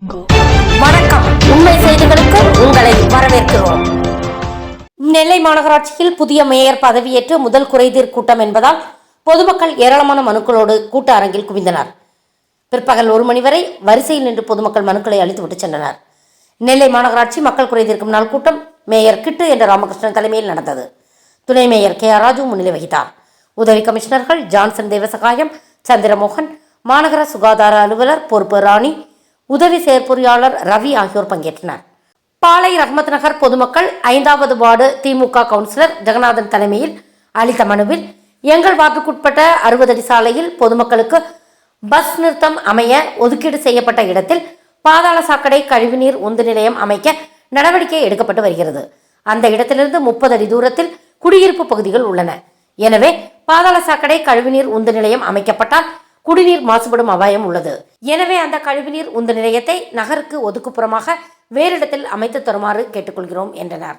வணக்கம். உண்மை செய்திகளுக்கு உங்களை வரவேற்கிறோம். நெல்லை மாநகராட்சியில் புதிய மேயர் பதவியேற்று முதல் குறைதீர் கூட்டம் என்பதால் பொதுமக்கள் ஏராளமான மனுக்களோடு கூட்ட அரங்கில் குவிந்தனர். பிற்பகல் ஒரு மணி வரை வரிசையில் நின்று பொதுமக்கள் மனுக்களை அளித்துவிட்டு சென்றனர். நெல்லை மாநகராட்சி மக்கள் குறைதீர்க்கும் நாள் கூட்டம் மேயர் கிட்டு என்ற ராமகிருஷ்ணன் தலைமையில் நடந்தது. துணை மேயர் கே ஆர் ராஜு முன்னிலை வகித்தார். உதவி கமிஷனர்கள் ஜான்சன் தேவசகாயம் சந்திரமோகன் மாநகர சுகாதார அலுவலர் பொறுப்பு ராணி உதவி செயற்பொறியாளர் ரவி ஆகியோர் பங்கேற்றனர். பாளை ரஹ்மத் நகர் பொதுமக்கள் ஐந்தாவது வார்டு திமுக கவுன்சிலர் ஜெகநாதன் தலைமையில் அளித்த மனுவில் எங்கள் வார்டுக்குட்பட்ட அறுபது அடி சாலையில் பொதுமக்களுக்கு பஸ் நிறுத்தம் அமைய ஒதுக்கீடு செய்யப்பட்ட இடத்தில் பாதாள சாக்கடை கழிவுநீர் உந்து நிலையம் அமைக்க நடவடிக்கை எடுக்கப்பட்டு வருகிறது. அந்த இடத்திலிருந்து முப்பது அடி தூரத்தில் குடியிருப்பு பகுதிகள் உள்ளன. எனவே பாதாள சாக்கடை கழிவுநீர் உந்து நிலையம் அமைக்கப்பட்டால் குடிநீர் மாசுபடும் அபாயம் உள்ளது. எனவே அந்த கழிவுநீர் உந்து நிலையத்தை நகருக்கு ஒதுக்குப்புறமாக வேறு இடத்தில் அமைத்து தருமாறு கேட்டுக்கொள்கிறோம் என்றனர்.